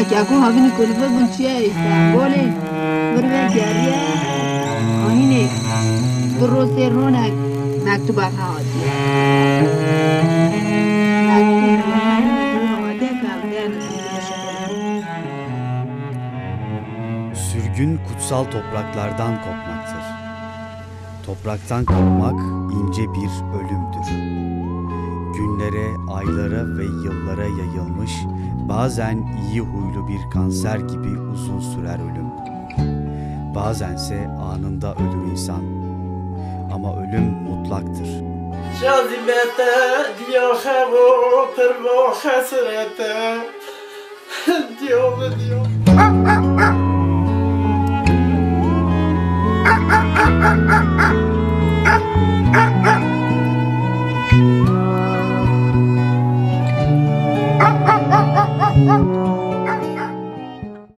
Yaku havini kulübe bunçiye İstanbul'e Mırve diğeriye Anine Duru serronak Mektuba hadiye Sürgün kutsal topraklardan kopmaktır. Topraktan kopmak ince bir ölümdür günlere, aylara ve yıllara yayılmış, bazen iyi huylu bir kanser gibi uzun sürer ölüm. Bazense anında ölür insan. Ama ölüm mutlaktır. Cazibete diyor bu tırbo hasrete diyor diyor.